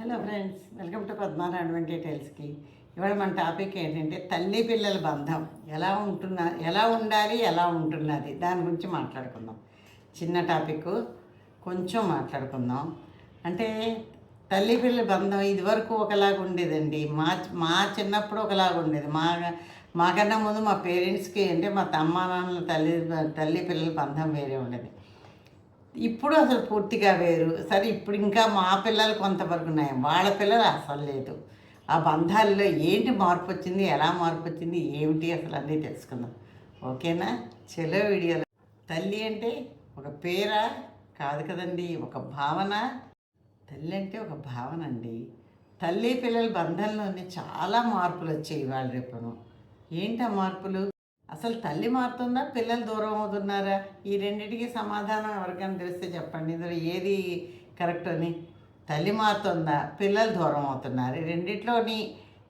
Hello friends welcome to Padmarayana డీటెయిల్స్కి ఇవాళ మన topic ఏంటంటే తల్లి పిల్లల బంధం. ఎలా ఉంటున్నా ఎలా ఉండాలి ఎలా ఉంటున్నది. దాని గురించి మాట్లాడుకుందాం. చిన్న టాపిక్. కొంచెం మాట్లాడుకుందాం. అంటే తల్లి పిల్లల బంధం ఇదివరకు ఒకలాగా ఉండేదండి. మా మా చిన్నప్పుడు ఒకలాగా ఉండేది. మా మాకన్నా ముందు మా పేరెంట్స్కి అంటే మా తమ్మ నాన్నల తల్లి తల్లి పిల్లల బంధం వేరే ఉండేది. ఇప్పుడు అసలు పూర్తిగా వేరు. సరే ఇప్పుడు ఇంకా మా పిల్లలు కొంతవరకు ఉన్నాయి? వాళ్ళ పిల్లలు అసలు లేదు. ఆ బంధాల్లో ఏంటి మార్పు వచ్చింది? ఎలా మార్పు వచ్చింది? ఏమిటి? అసలు అన్నీ తెలుసుకుందాం. ఓకేనా? చెలో వీడియోలో. తల్లి అంటే ఒక పేరా? కాదు కదండి ఒక భావన? తల్లి అంటే ఒక భావన అండి. తల్లి పిల్లల బంధంలోనే చాలా మార్పులు వచ్చాయి ఇవాళ రేపును. ఏంటి ఆ మార్పులు? అసలు తల్లి మారుతుందా? పిల్లలు దూరం అవుతున్నారా? ఈ రెండింటికి సమాధానం ఎవరికైనా తెలిస్తే చెప్పండి. ఇందులో ఏది కరెక్ట్ అని? తల్లి మారుతుందా? పిల్లలు దూరం అవుతున్నారు. ఈ రెండిట్లోని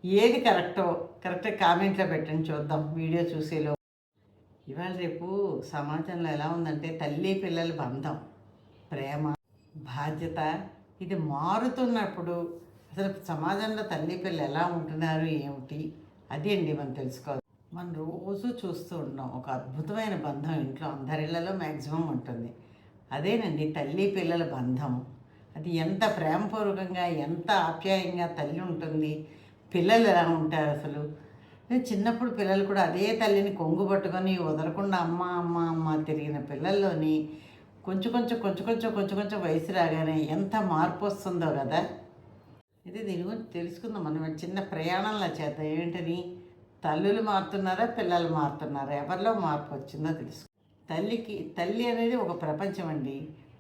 ఏది కరెక్టో కరెక్ట్ కామెంట్లో పెట్టండి. చూద్దాం. వీడియో చూసేలో. ఇవాళ రేపు సమాజంలో ఎలా ఉందంటే తల్లి పిల్లల బంధం ప్రేమ బాధ్యత ఇది మారుతున్నప్పుడు అసలు సమాజంలో తల్లి పిల్లలు ఎలా ఉంటున్నారు ఏమిటి? అది అండి మనం తెలుసుకోవాలి. మనం రోజు చూస్తూ ఉంటాం ఒక అద్భుతమైన బంధం ఇంట్లో అందరిళ్ళలో మ్యాక్సిమం ఉంటుంది. అదేనండి తల్లి పిల్లల బంధం. అది ఎంత ప్రేమపూర్వకంగా ఎంత ఆప్యాయంగా తల్లి ఉంటుంది. పిల్లలు ఎలా ఉంటారు అసలు? చిన్నప్పుడు పిల్లలు కూడా అదే తల్లిని కొంగు పట్టుకొని వదలకుండా అమ్మ అమ్మ అమ్మ తిరిగిన పిల్లల్లోని కొంచెం కొంచెం కొంచెం కొంచెం కొంచెం కొంచెం వయసు రాగానే ఎంత మార్పు వస్తుందో కదా? ఇది దీని గురించి తెలుసుకుందాం మనం. చిన్న ప్రయాణంలో చేద్దాం ఏంటని? తల్లులు మారుతున్నారా పిల్లలు మారుతున్నారా? ఎవరిలో మార్పు వచ్చిందో తెలుసు తల్లికి తల్లి అనేది ఒక ప్రపంచం అండి.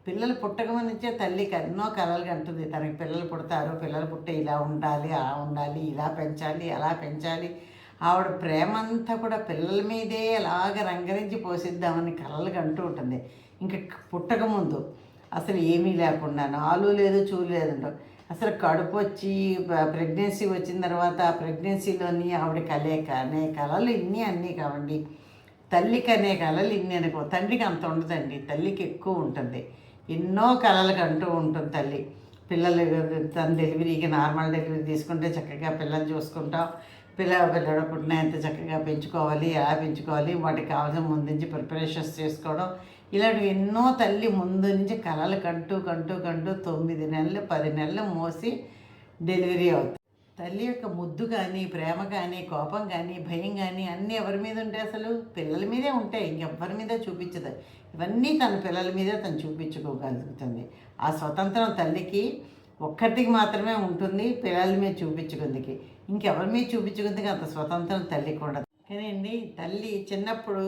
పిల్లలు పుట్టక నుంచే తల్లికి ఎన్నో కలలు కంటుంది తనకి పిల్లలు పుడతారు పిల్లలు పుట్టే ఇలా ఉండాలి అలా ఉండాలి ఇలా పెంచాలి అలా పెంచాలి. ఆవిడ ప్రేమ అంతా కూడా పిల్లల మీదే అలాగ రంగరించి పోసిద్దామని కలలు కంటూ ఉంటుంది. ఇంకా పుట్టకముందు అసలు ఏమీ లేకుండా ఆలు లేదు చూలు లేదంటారు అసలు కడుపు వచ్చి ప్రెగ్నెన్సీ వచ్చిన తర్వాత ఆ ప్రెగ్నెన్సీలోని ఆవిడ కలేక అనే కళలు ఇన్ని అన్నీ కావండి. తల్లికి అనే కళలు ఇన్ని అనుకో తండ్రికి అంత ఉండదండి. తల్లికి ఎక్కువ ఉంటుంది. ఎన్నో కళలకు అంటూ ఉంటుంది తల్లి. పిల్లలు తన డెలివరీకి నార్మల్ డెలివరీ తీసుకుంటే చక్కగా పిల్లలు చూసుకుంటాం. పిల్ల పిల్లడు పుట్టిన ఎంత చక్కగా పెంచుకోవాలి ఎలా పెంచుకోవాలి వాటికి కావాల్సిన ముందుంచి ప్రిపరేషన్స్ చేసుకోవడం ఇలాంటివి ఎన్నో తల్లి ముందు నుంచి కలలు కంటూ కంటూ కంటూ తొమ్మిది నెలలు పది నెలలు మోసి డెలివరీ అవుతుంది తల్లి యొక్క ముద్దు కానీ ప్రేమ కానీ కోపం కానీ భయం కానీ అన్నీ ఎవరి మీద ఉంటాయి అసలు? పిల్లల మీదే ఉంటాయి. ఇంకెవ్వరి మీద చూపించదు. ఇవన్నీ తన పిల్లల మీదే తను చూపించుకోగలుగుతుంది. ఆ స్వతంత్రం తల్లికి ఒక్కటికి మాత్రమే ఉంటుంది. పిల్లల మీద చూపించుకుందికి. ఇంకెవరి మీద చూపించుకుందికి అంత స్వతంత్రం తల్లికి ఉండదు. కానీ అండి తల్లి చిన్నప్పుడు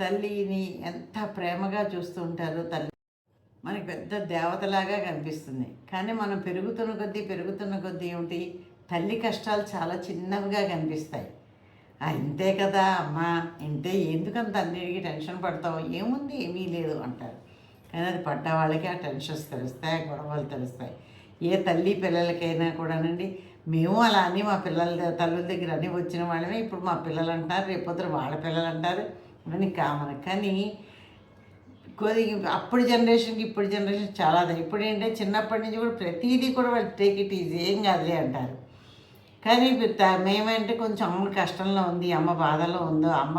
తల్లిని ఎంత ప్రేమగా చూస్తూ ఉంటారు తల్లి. మనకి పెద్ద దేవతలాగా కనిపిస్తుంది. కానీ మనం పెరుగుతున్న కొద్దీ పెరుగుతున్న కొద్దీ ఏమిటి? తల్లి కష్టాలు చాలా చిన్నవిగా కనిపిస్తాయి. ఇంతే కదా అమ్మా ఇంతే ఎందుకంత అన్నిటికీ టెన్షన్ పడతావు? ఏముంది? ఏమీ లేదు అంటారు. కానీ అది పడ్డ వాళ్ళకి ఆ టెన్షన్స్ తెలుస్తాయి ఆ గొడవలు తెలుస్తాయి. ఏ తల్లి పిల్లలకైనా కూడానండి మేము అలా అని మా పిల్లల తల్లుల దగ్గర అని వచ్చిన వాళ్ళమే ఇప్పుడు మా పిల్లలు అంటారు రేపొద్దు వాళ్ళ పిల్లలు అంటారు. అని కామన్ కానీ కొద్ది అప్పుడు జనరేషన్కి ఇప్పుడు జనరేషన్ చాలా అది. ఇప్పుడు ఏంటంటే చిన్నప్పటి నుంచి కూడా ప్రతిదీ కూడా వాళ్ళు టేక్ ఇట్ ఈజీ ఏం కాదులే అంటారు. కానీ ఇప్పుడు మేమంటే కొంచెం అమ్మ కష్టంలో ఉంది అమ్మ బాధలో ఉందో అమ్మ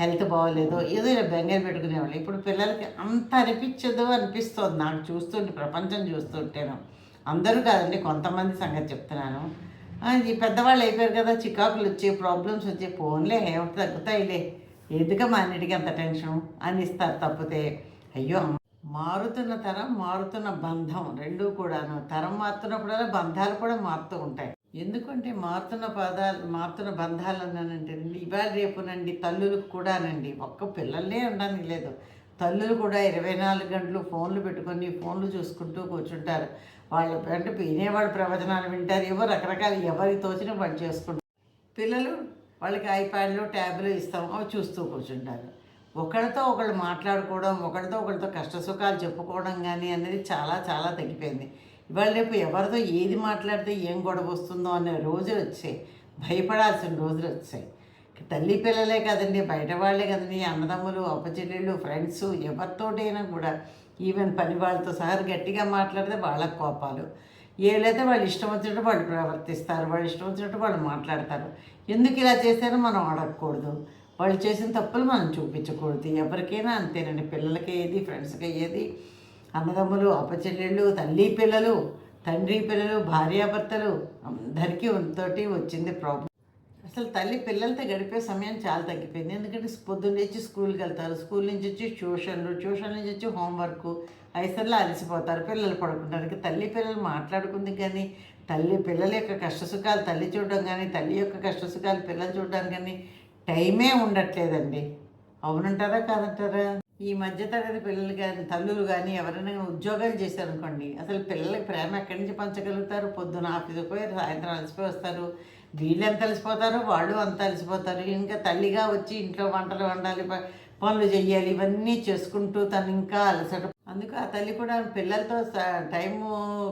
హెల్త్ బాగోలేదో ఏదో ఇలా బెంగర్ పెట్టుకునేవాళ్ళు ఇప్పుడు పిల్లలకి అంత అనిపించదు అనిపిస్తుంది నాకు చూస్తుంటే ప్రపంచం చూస్తుంటేను. అందరూ కాదండి కొంతమంది సంగతి చెప్తున్నాను. ఈ పెద్దవాళ్ళు అయిపోయారు కదా చికాకులు వచ్చే ప్రాబ్లమ్స్ వచ్చే ఫోన్లే ఏమిటి తగ్గుతాయిలే. ఎందుకమ్మా అన్నిటికీ అంత టెన్షన్ అని ఇస్తారు తప్పితే అయ్యో మారుతున్న తరం మారుతున్న బంధం రెండూ కూడాను. తరం మారుతున్నప్పుడల్లా బంధాలు కూడా మారుతూ ఉంటాయి. ఎందుకంటే మారుతున్న పదాలు మారుతున్న బంధాలు అన్నానంటే ఇవాళ రేపునండి తల్లులకు కూడానండి. ఒక్క పిల్లలే ఉండడానికి లేదు. తల్లులు కూడా ఇరవై నాలుగు గంటలు ఫోన్లు పెట్టుకొని ఫోన్లు చూసుకుంటూ కూర్చుంటారు. వాళ్ళ అంటే వినేవాళ్ళ ప్రవచనాలు వింటారు. ఏవో రకరకాల ఎవరికి తోచిన వాళ్ళు చేసుకుంటారు. పిల్లలు వాళ్ళకి ఐప్యాడ్లు ట్యాబ్లు ఇస్తాం అవి చూస్తూ కూర్చుంటారు. ఒకరితో ఒకళ్ళు మాట్లాడుకోవడం ఒకరితో ఒకరితో కష్ట సుఖాలు చెప్పుకోవడం కానీ అనేది చాలా చాలా తగ్గిపోయింది. ఇవాళ రేపు ఎవరితో ఏది మాట్లాడితే ఏం గొడవ వస్తుందో అనే రోజులు వచ్చాయి. భయపడాల్సిన రోజులు వచ్చాయి. తల్లి పిల్లలే కదండి బయట వాళ్ళే కదండి అన్నదమ్ములు అప్పచెల్లెళ్ళు ఫ్రెండ్స్ ఎవరితోటైనా కూడా ఈవెన్ పని వాళ్ళతో సహా గట్టిగా మాట్లాడితే వాళ్ళ కోపాలు. ఏలైతే వాళ్ళు ఇష్టం వచ్చినట్టు వాళ్ళు ప్రవర్తిస్తారు వాళ్ళు ఇష్టం వచ్చినట్టు వాళ్ళు మాట్లాడతారు. ఎందుకు ఇలా చేశారో మనం అడగకూడదు. వాళ్ళు చేసిన తప్పులు మనం చూపించకూడదు. ఎవరికైనా అంతేనండి. పిల్లలకి ఏది ఫ్రెండ్స్కి ఏది? అన్నదమ్ములు అప్పచెల్లెళ్ళు తల్లి పిల్లలు తండ్రి పిల్లలు భార్యాభర్తలు అందరికీ తోటి వచ్చింది ప్రాబ్లం. అసలు తల్లి పిల్లలతో గడిపే సమయం చాలా తగ్గిపోయింది. ఎందుకంటే పొద్దున్న నుంచి స్కూల్కి వెళ్తారు. స్కూల్ నుంచి వచ్చి ట్యూషన్లు ట్యూషన్ నుంచి వచ్చి హోంవర్క్ ఐసర్లో అలసిపోతారు పిల్లలు పడుకుంటారు. తల్లి పిల్లలు మాట్లాడుకుంది కానీ తల్లి పిల్లల యొక్క కష్టసుఖాలు తల్లి చూడడం కానీ తల్లి యొక్క కష్టసుఖాలు పిల్లలు చూడడం కానీ టైమే ఉండట్లేదండి. అవునంటారా కాదంటారా? ఈ మధ్యతరగతి పిల్లలు కానీ తల్లులు కానీ ఎవరైనా ఉద్యోగాలు చేశారనుకోండి అసలు పిల్లలకి ప్రేమ ఎక్కడి నుంచి పంచగలుగుతారు? పొద్దున ఆఫీస్కి పోయి సాయంత్రం అలసిపోయి వస్తారు. వీళ్ళు ఎంత అలసిపోతారో? వాళ్ళు అంత అలసిపోతారు. ఇంకా తల్లిగా వచ్చి ఇంట్లో వంటలు వండాలి ప- పనులు చేయాలి ఇవన్నీ చేసుకుంటూ తను ఇంకా అలసట అందుకు ఆ తల్లి కూడా పిల్లలతో స- టైము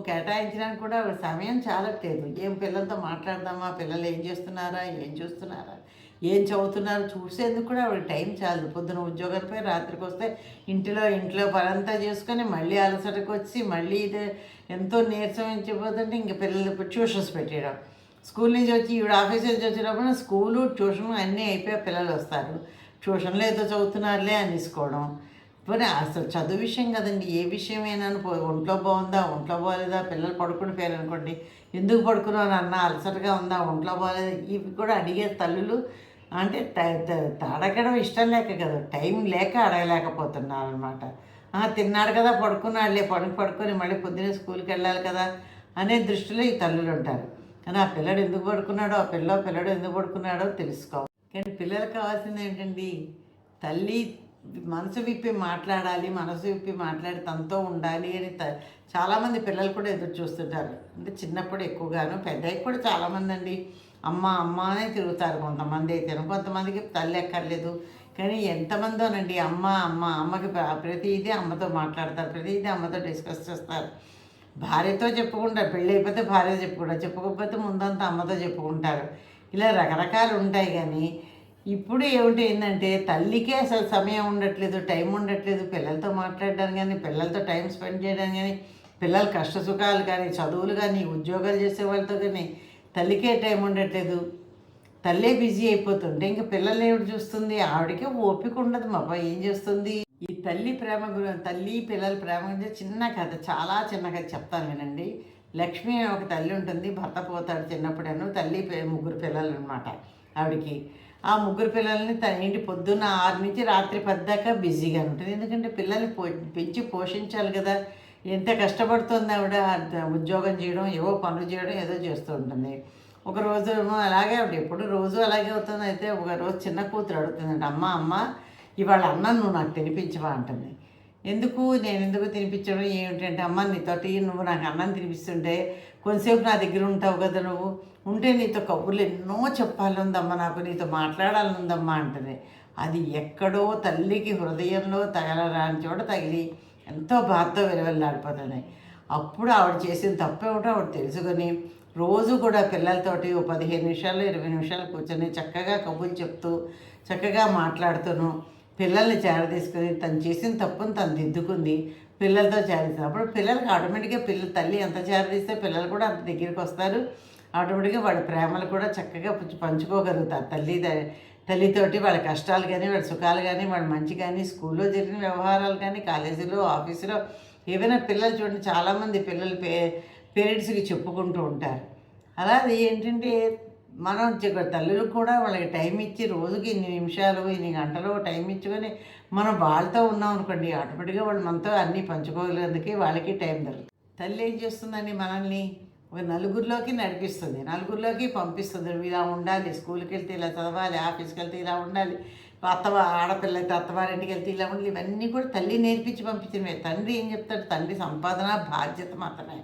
కేటాయించడానికి కూడా సమయం చాలట్లేదు. ఏం పిల్లలతో మాట్లాడదామా? పిల్లలు ఏం చేస్తున్నారా? ఏం చూస్తున్నారా? ఏం చదువుతున్నారు? చూసేందుకు కూడా ఆవిడ టైం చాలదు. పొద్దున ఉద్యోగాలపై రాత్రికి వస్తే ఇంటిలో ఇంట్లో పనంతా చేసుకొని మళ్ళీ అలసటకు వచ్చి మళ్ళీ ఇదే ఎంతో నీరసం ఇచ్చిపోతుంటే ఇంక పిల్లలు ట్యూషన్స్ పెట్టేయడం. స్కూల్ నుంచి వచ్చి ఈవిడ ఆఫీస్ నుంచి వచ్చినప్పుడు స్కూలు ట్యూషన్ అన్నీ అయిపోయి పిల్లలు వస్తారు. ట్యూషన్లో ఏదో చదువుతున్నారులే అనేసుకోవడం పోనీ అసలు చదువు విషయం కదండి ఏ విషయమైనా ఒంట్లో బాగుందా ఒంట్లో బాగోలేదా పిల్లలు పడుకుని పోయారు అనుకోండి ఎందుకు పడుకున్నాను అన్న అలసటగా ఉందా ఒంట్లో బాగాలేదా ఇవి కూడా అడిగే తల్లులు అంటే అడగడం ఇష్టం లేక కదా టైం లేక అడగలేకపోతున్నారు అనమాట తిన్నాడు కదా పడుకున్నాడులే పడుకు పడుకొని మళ్ళీ పొద్దున్నే స్కూల్కి వెళ్ళాలి కదా అనే దృష్టిలో ఈ తల్లులు ఉంటారు. కానీ ఆ పిల్లడు ఎందుకు పడుకున్నాడో ఆ పిల్ల పిల్లడు ఎందుకు పడుకున్నాడో తెలుసుకోవాలి కానీ పిల్లలకు కావాల్సింది ఏంటండి? తల్లి మనసు విప్పి మాట్లాడాలి మనసు విప్పి మాట్లాడి తనతో ఉండాలి అని త చాలామంది పిల్లలు కూడా ఎదురు చూస్తుంటారు. అంటే చిన్నప్పుడు ఎక్కువగాను పెద్దయ్య కూడా చాలామంది అండి. అమ్మ అమ్మ అనే తిరుగుతారు కొంతమంది అయితే. కొంతమందికి తల్లి ఎక్కర్లేదు. కానీ ఎంతమందోనండి అమ్మ అమ్మ అమ్మకి ప్ర- ప్రతిదీ అమ్మతో మాట్లాడతారు ప్రతిదీ అమ్మతో డిస్కస్ చేస్తారు. భార్యతో చెప్పుకుంటారు పెళ్ళి అయిపోతే భార్య చెప్పుకుంటారు చెప్పుకోకపోతే ముందంతా అమ్మతో చెప్పుకుంటారు. ఇలా రకరకాలు ఉంటాయి కానీ ఇప్పుడు ఏమిటి ఏంటంటే తల్లికే అసలు సమయం ఉండట్లేదు టైం ఉండట్లేదు పిల్లలతో మాట్లాడడానికి కానీ పిల్లలతో టైం స్పెండ్ చేయడానికి కానీ పిల్లల కష్ట సుఖాలు కానీ చదువులు కానీ ఉద్యోగాలు చేసే వాళ్ళతో కానీ తల్లికే టైం ఉండట్లేదు. తల్లే బిజీ అయిపోతుంటే ఇంకా పిల్లలు ఏమిటి చూస్తుంది? ఆవిడకే ఓపిక ఉండదు మా అబ్బాయి ఏం చేస్తుంది? ఈ తల్లి ప్రేమ గురి తల్లి పిల్లల ప్రేమ గురించి చిన్న కథ చాలా చిన్న కథ చెప్తాను వినండి. లక్ష్మి అనే ఒక తల్లి ఉంటుంది. భర్త పోతాడు చిన్నప్పుడేను తల్లి ముగ్గురు పిల్లలు అనమాట ఆవిడకి. ఆ ముగ్గురు పిల్లల్ని తన ఇంటి పొద్దున్న ఆరు నుంచి రాత్రి పద్దాకా బిజీగా ఉంటుంది. ఎందుకంటే పిల్లల్ని పో పెంచి పోషించాలి కదా. ఎంత కష్టపడుతుంది ఆవిడ? ఉద్యోగం చేయడం ఏవో పనులు చేయడం ఏదో చేస్తూ ఉంటుంది. ఒక రోజు అలాగే ఆవిడ ఎప్పుడు రోజు అలాగే అవుతుంది. అయితే ఒక రోజు చిన్న కూతురు అడుగుతుందండి అమ్మ అమ్మ ఇవాళ అన్నం నువ్వు నాకు తినిపించవా అంటుంది. ఎందుకు? నేను ఎందుకు తినిపించడం ఏమిటంటే అమ్మ నీతోటి నువ్వు నాకు అన్నం తినిపిస్తుంటే కొంతసేపు నా దగ్గర ఉంటావు కదా నువ్వు. ఉంటే నీతో కబుర్లు ఎన్నో చెప్పాలనుందమ్మా నాకు నీతో మాట్లాడాలందమ్మా అంటుంది. అది ఎక్కడో తల్లికి హృదయంలో తగలరాని చోట తగిలి ఎంతో బాధతో విలువెల్లాడిపోతున్నాయి అప్పుడు ఆవిడ చేసిన తప్పేమిటో ఆవిడ తెలుసుకొని రోజు కూడా పిల్లలతోటి ఓ పదిహేను నిమిషాలు ఇరవై నిమిషాలు కూర్చొని చక్కగా కబుర్లు చెప్తూ చక్కగా మాట్లాడుతూను పిల్లల్ని చేరదీసుకుని తను చేసిన తప్పును తను దిద్దుకుంది పిల్లలతో చేరదీసింది అప్పుడు పిల్లలకి ఆటోమేటిక్గా పిల్ల తల్లి ఎంత చేరదీస్తే పిల్లలు కూడా అంత దగ్గరికి వస్తారు. ఆటోమేటిక్గా వాళ్ళ ప్రేమలు కూడా చక్కగా పంచుకోగలుగుతారు. తల్లి తల్లితోటి వాళ్ళ కష్టాలు కానీ వాళ్ళ సుఖాలు కానీ వాళ్ళ మంచి కానీ స్కూల్లో జరిగిన వ్యవహారాలు కానీ కాలేజీలో ఆఫీసులో ఏవైనా పిల్లలు చూడండి చాలామంది పిల్లలు పే పేరెంట్స్కి చెప్పుకుంటూ ఉంటారు. అలా అది ఏంటంటే మనం చె- తల్లులకు కూడా వాళ్ళకి టైం ఇచ్చి రోజుకి ఇన్ని నిమిషాలు ఇన్ని గంటలు టైం ఇచ్చుకొని మనం వాళ్ళతో ఉన్నాం అనుకోండి ఆటోమేటిక్గా వాళ్ళు మనతో అన్నీ పంచుకోగలిగేందుకే వాళ్ళకి టైం దొరుకుతుంది. తల్లి ఏం చేస్తుందండి మనల్ని? ఒక నలుగురిలోకి నడిపిస్తుంది. నలుగురిలోకి పంపిస్తుంది. నువ్వు ఇలా ఉండాలి. స్కూల్కి వెళ్తే ఇలా చదవాలి. ఆఫీస్కి వెళ్తే ఇలా ఉండాలి. అత్తవ ఆడపిల్ల అయితే అత్తవారింటికి వెళ్తే ఇలా ఉండాలి. ఇవన్నీ కూడా తల్లి నేర్పించి పంపించినవే తండ్రి ఏం చెప్తాడు? తండ్రి సంపాదన బాధ్యత మాత్రమే.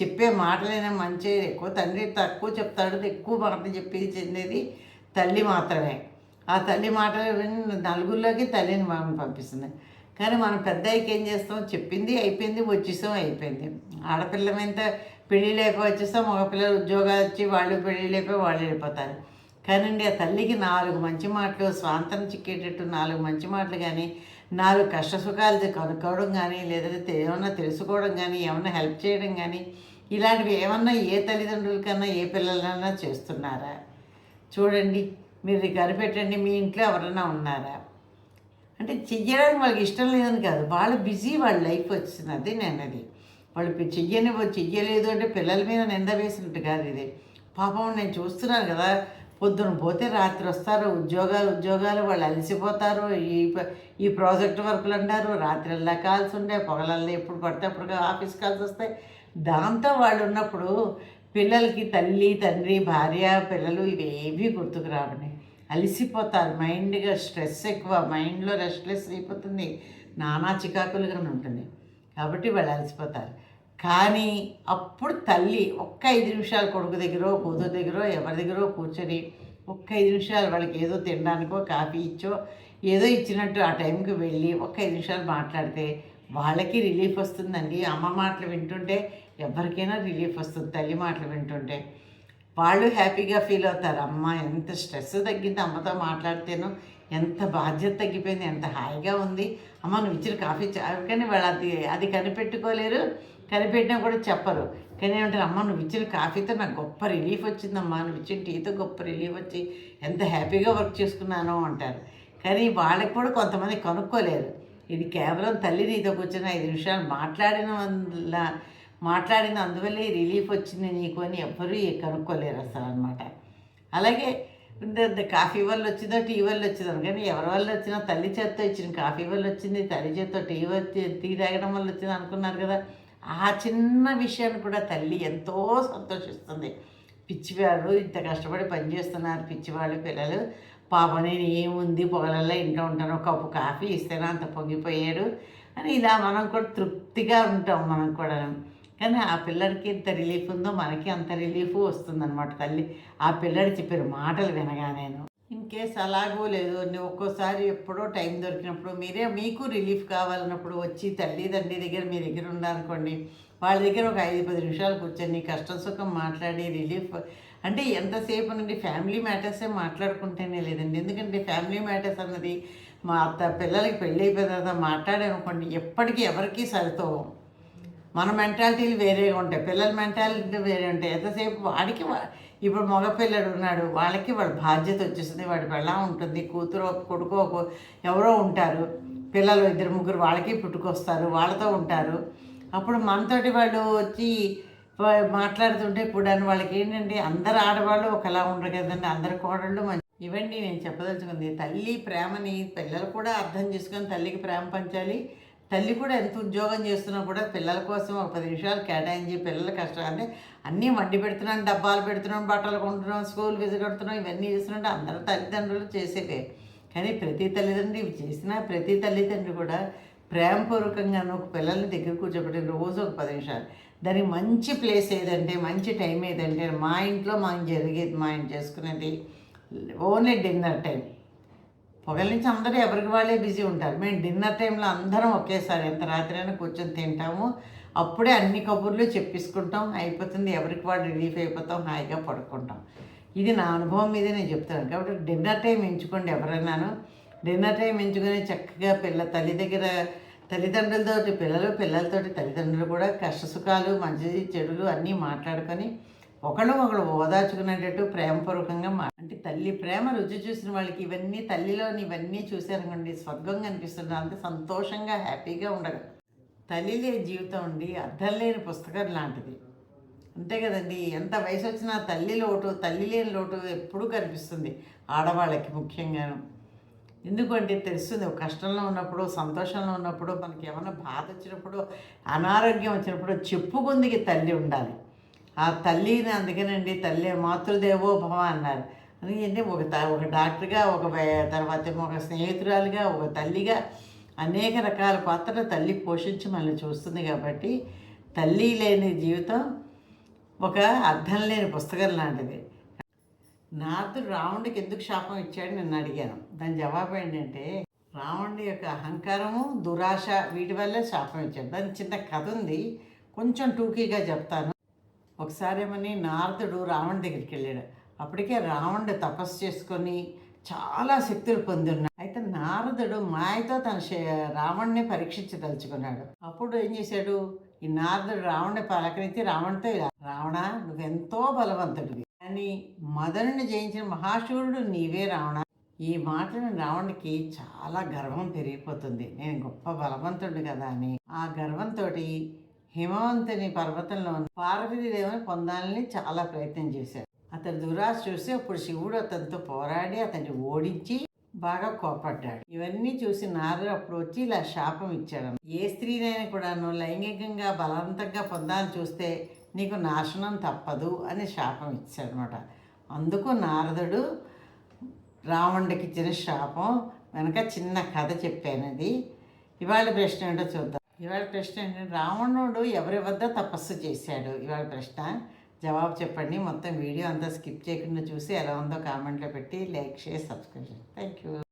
చెప్పే మాటలైనా మంచి ఎక్కువ. తండ్రి తక్కువ చెప్తాడు ఎక్కువ మాట చెప్పి చెందేది తల్లి మాత్రమే. ఆ తల్లి మాటలు విని నలుగురిలోకి తల్లిని మనం పంపిస్తుంది. కానీ మనం పెద్ద ఏం చేస్తాం? చెప్పింది అయిపోయింది వచ్చేసాం అయిపోయింది. ఆడపిల్లమైతే పెళ్ళిళ్ళు అయిపోయి వచ్చేస్తాం మగపిల్లలు ఉద్యోగాలు వచ్చి వాళ్ళు పెళ్ళిళ్ళు అయిపోయి వాళ్ళు వెళ్ళిపోతారు. కానండి ఆ తల్లికి నాలుగు మంచి మాటలు స్వాంతం చిక్కేటట్టు నాలుగు మంచి మాటలు కానీ నాలుగు కష్ట సుఖాలు కనుక్కోవడం కానీ లేదంటే ఏమన్నా తెలుసుకోవడం కానీ ఏమన్నా హెల్ప్ చేయడం కానీ ఇలాంటివి ఏమన్నా ఏ తల్లిదండ్రులకన్నా ఏ పిల్లలన్నా చేస్తున్నారా? చూడండి మీరు కనిపెట్టండి మీ ఇంట్లో ఎవరైనా ఉన్నారా? అంటే చెయ్యడానికి వాళ్ళకి ఇష్టం లేదని కాదు. వాళ్ళు బిజీ వాళ్ళ లైఫ్ వచ్చినది నేను అది వాళ్ళు చెయ్యని చెయ్యలేదు అంటే పిల్లల మీద నింద వేసినట్టు కాదు ఇది. పాపం నేను చూస్తున్నాను కదా పొద్దున పోతే రాత్రి వస్తారు ఉద్యోగాలు ఉద్యోగాలు వాళ్ళు అలసిపోతారు. ఈ ఈ ప్రాజెక్ట్ వర్కులు అంటారు రాత్రిల్లా కాల్సి ఉండే పొగలల్లా ఎప్పుడు పడితే అప్పుడు ఆఫీస్ కాల్స్ వస్తాయి. దాంతో వాళ్ళు ఉన్నప్పుడు పిల్లలకి తల్లి తండ్రి భార్య పిల్లలు ఇవేవి గుర్తుకు రావని అలసిపోతారు మైండ్గా స్ట్రెస్ ఎక్కువ మైండ్లో రెస్ట్లెస్ అయిపోతుంది నానా చికాకులుగా ఉంటుంది. కాబట్టి వాళ్ళు అలసిపోతారు. కానీ అప్పుడు తల్లి ఒక్క ఐదు నిమిషాలు కొడుకు దగ్గర కూతురు దగ్గర ఎవరి దగ్గర కూర్చొని ఒక్క ఐదు నిమిషాలు వాళ్ళకి ఏదో తినడానికో కాఫీ ఇచ్చో ఏదో ఇచ్చినట్టు ఆ టైంకి వెళ్ళి ఒక్క ఐదు నిమిషాలు మాట్లాడితే వాళ్ళకి రిలీఫ్ వస్తుందండి. అమ్మ మాటలు వింటుంటే ఎవరికైనా రిలీఫ్ వస్తుంది తల్లి మాటలు వింటుంటే. వాళ్ళు హ్యాపీగా ఫీల్ అవుతారు. అమ్మ ఎంత స్ట్రెస్ తగ్గింది అమ్మతో మాట్లాడితేనో ఎంత బాధ్యత తగ్గిపోయింది ఎంత హాయిగా ఉంది. అమ్మ నువ్వు ఇచ్చిన కాఫీ కానీ వాళ్ళు అది అది కనిపెట్టుకోలేరు. కనిపెట్టినా కూడా చెప్పరు. కానీ ఏమంటారు అమ్మ నువ్వు ఇచ్చిన కాఫీతో నాకు గొప్ప రిలీఫ్ వచ్చిందమ్మా. నువ్వు ఇచ్చిన టీతో గొప్ప రిలీఫ్ వచ్చి ఎంత హ్యాపీగా వర్క్ చేసుకున్నాను అంటారు. కానీ వాళ్ళకి కూడా కొంతమంది కనుక్కోలేరు. ఇది కేవలం తల్లి నీతో కూర్చొని ఐదు నిమిషాలు మాట్లాడిన వల్ల మాట్లాడిన అందువల్లే రిలీఫ్ వచ్చింది నీకు అని ఎవ్వరూ కనుక్కోలేరు అసలు అనమాట అలాగే కాఫీ వల్ల వచ్చిందో టీ వల్ల వచ్చిందో కానీ ఎవరి వల్ల వచ్చినా తల్లి చేత్తో ఇచ్చిన కాఫీ వల్ల వచ్చింది తల్లి చేత్తో టీ వచ్చి టీ తాగడం వల్ల వచ్చింది అనుకున్నారు కదా. ఆ చిన్న విషయాన్ని కూడా తల్లి ఎంతో సంతోషిస్తుంది. పిచ్చివాళ్ళు ఇంత కష్టపడి పనిచేస్తున్నారు పిచ్చివాళ్ళు పిల్లలు. పాప నేను ఏముంది పొగలల్లో ఇంట్లో ఉంటాను ఒక కప్పు కాఫీ ఇస్తేనే అంత పొంగిపోయాడు అని ఇలా మనం కూడా తృప్తిగా ఉంటాం మనం కూడా. కానీ ఆ పిల్లడికి ఎంత రిలీఫ్ ఉందో మనకి అంత రిలీఫ్ వస్తుందన్నమాట తల్లి. ఆ పిల్లడు చెప్పిన మాటలు వినగా నేను ఇన్ కేస్ అలాగో లేదు ఒక్కోసారి ఎప్పుడో టైం దొరికినప్పుడు మీరే మీకు రిలీఫ్ కావాలన్నప్పుడు వచ్చి తల్లి తండ్రి దగ్గర మీ దగ్గర ఉన్నారనుకోండి వాళ్ళ దగ్గర ఒక ఐదు పది నిమిషాలు కూర్చొని కష్టం సుఖం మాట్లాడి రిలీఫ్ అంటే ఎంతసేపు నుండి ఫ్యామిలీ మ్యాటర్సే మాట్లాడుకుంటేనే లేదండి. ఎందుకంటే ఫ్యామిలీ మ్యాటర్స్ అన్నది మా అత్త పిల్లలకి పెళ్ళి అయిపోయిన తర్వాత మాట్లాడామనుకోండి ఎప్పటికీ ఎవరికీ సరితో మన మెంటాలిటీలు వేరేగా ఉంటాయి పిల్లల మెంటాలిటీ వేరే ఉంటాయి. ఎంతసేపు వాడికి వా- ఇప్పుడు మగ పిల్లడు ఉన్నాడు వాళ్ళకి వాళ్ళ బాధ్యత వచ్చేస్తుంది వాడి పెళ్ళం ఉంటుంది కూతురు కొడుకో ఎవరో ఉంటారు పిల్లలు ఇద్దరు ముగ్గురు వాళ్ళకి పుట్టుకొస్తారు వాళ్ళతో ఉంటారు. అప్పుడు మనతోటి వాళ్ళు వచ్చి మాట్లాడుతుంటే ఇప్పుడు అని వాళ్ళకి ఏంటంటే అందరు ఆడవాళ్ళు ఒకలా ఉండరు కదండి అందరు కోడళ్ళు మంచి ఇవండి నేను చెప్పదలుచుకుంది తల్లి ప్రేమని పిల్లలు కూడా అర్థం చేసుకొని తల్లికి ప్రేమ పంచాలి తల్లి కూడా ఎంత ఉద్యోగం చేస్తున్నా కూడా పిల్లల కోసం ఒక పది నిమిషాలు కేటాయించి పిల్లల కష్టాన్ని అన్నీ వండి పెడుతున్నాం డబ్బాలు పెడుతున్నాం బట్టలు కొంటున్నాం స్కూల్ ఫీజు కడుతున్నాం ఇవన్నీ చేస్తున్నాం అందరూ తల్లిదండ్రులు చేసేవే. కానీ ప్రతి తల్లిదండ్రి ఇవి చేసిన ప్రతి తల్లిదండ్రి కూడా ప్రేమపూర్వకంగా ఒక పిల్లల్ని దగ్గర కూర్చోబెట్టి రోజు ఒక పది నిమిషాలు. దానికి మంచి ప్లేస్ ఏదంటే మంచి టైం ఏదంటే మా ఇంట్లో మనం జరిగేది మా ఇంట్లో చేసుకునేది ఓన్లీ డిన్నర్ టైం. పొగల నుంచి అందరూ ఎవరికి వాళ్ళే బిజీ ఉంటారు. మేము డిన్నర్ టైంలో అందరం ఒకేసారి ఎంత రాత్రి అయినా కూర్చొని తింటాము. అప్పుడే అన్ని కబుర్లు చెప్పేసుకుంటాం. అయిపోతుంది ఎవరికి వాళ్ళు రిలీఫ్ అయిపోతాం హాయిగా పడుకుంటాం. ఇది నా అనుభవం మీద నేను చెప్తాను కాబట్టి డిన్నర్ టైం ఎంచుకోండి ఎవరైనాను డిన్నర్ టైం ఎంచుకొని చక్కగా పిల్ల తల్లి దగ్గర తల్లిదండ్రులతో పిల్లలు పిల్లలతోటి తల్లిదండ్రులు కూడా కష్టసుఖాలు మంచి చెడులు అన్నీ మాట్లాడుకొని ఒకళ్ళు ఒకళ్ళు ఓదార్చుకునేటట్టు ప్రేమపూర్వకంగా మా అంటే తల్లి ప్రేమ రుచి చూసిన వాళ్ళకి ఇవన్నీ తల్లిలోని ఇవన్నీ చూశారనుకోండి స్వర్గం కనిపిస్తుంది అంత సంతోషంగా హ్యాపీగా ఉండదు తల్లి లేని జీవితం ఉండి అర్థం లేని పుస్తకం లాంటిది. అంతే కదండి ఎంత వయసు వచ్చినా తల్లి లోటు తల్లి లేని లోటు ఎప్పుడూ కనిపిస్తుంది ఆడవాళ్ళకి ముఖ్యంగాను. ఎందుకంటే తెలుస్తుంది కష్టంలో ఉన్నప్పుడు సంతోషంలో ఉన్నప్పుడు మనకి ఏమైనా బాధ వచ్చినప్పుడు అనారోగ్యం వచ్చినప్పుడు చెప్పుకుందికి తల్లి ఉండాలి. ఆ తల్లిని అందుకేనండి తల్లి మాతృదేవో భవ అన్నారు. అందుకంటే ఒక ఒక డాక్టర్గా ఒక తర్వాత ఒక స్నేహితురాలుగా ఒక తల్లిగా అనేక రకాల పాత్రలు తల్లి పోషించి మనల్ని చూస్తుంది కాబట్టి తల్లి లేని జీవితం ఒక అర్థం లేని పుస్తకం లాంటిది. నారదుడు రావణుడికి ఎందుకు శాపం ఇచ్చాడు నేను అడిగాను. దాని జవాబు ఏంటంటే రావణుడి యొక్క అహంకారము దురాశ వీటి వల్లే శాపం ఇచ్చాడు. దాని చిన్న కథ ఉంది. కొంచెం టూకీగా చెప్తాను. ఒకసారి ఏమని నారదుడు రావణ్ దగ్గరికి వెళ్ళాడు. అప్పటికే రావణుడు తపస్సు చేసుకొని చాలా శక్తులు పొందిన్నాడు. అయితే నారదుడు మాయతో తన శ- రావణ్ణి పరీక్షించదలుచుకున్నాడు అప్పుడు ఏం చేశాడు? ఈ నారదుడు రావణ్ణి పలకరించి రావణ్తో ఇలా రావణ నువ్వెంతో బలవంతుడివి. కానీ మదనుని జయించిన మహాశూరుడు నీవే రావణ. ఈ మాటను రావణుడికి చాలా గర్వం పెరిగిపోతుంది. నేను గొప్ప బలవంతుడు కదా అని. ఆ గర్వంతో హిమవంతుని పర్వతంలో పార్వతీదేవిని పొందాలని చాలా ప్రయత్నం చేశాడు. అతను దురాశ చూసి అప్పుడు శివుడు అతనితో పోరాడి అతన్ని ఓడించి బాగా కోపడ్డాడు ఇవన్నీ చూసి నారదుడు అప్పుడు వచ్చి ఇలా శాపం ఇచ్చాడు ఏ స్త్రీనైనా కూడాను లైంగికంగా బలవంతంగా పొందాలని చూస్తే నీకు నాశనం తప్పదు అని శాపం ఇచ్చాడనమాట అందుకు నారదుడు రావణుడికి ఇచ్చిన శాపం వెనక చిన్న కథ చెప్పాను అది ఇవాళ ప్రశ్న ఏంటో చూద్దాం. ఇవాళ ప్రశ్న ఏంటంటే రావణుడు ఎవరి వద్ద తపస్సు చేశాడు? ఇవాళ ప్రశ్న. జవాబు చెప్పండి. మొత్తం వీడియో అంతా స్కిప్ చేయకుండా చూసి ఎలా ఉందో కామెంట్లో పెట్టి like share subscribe thank you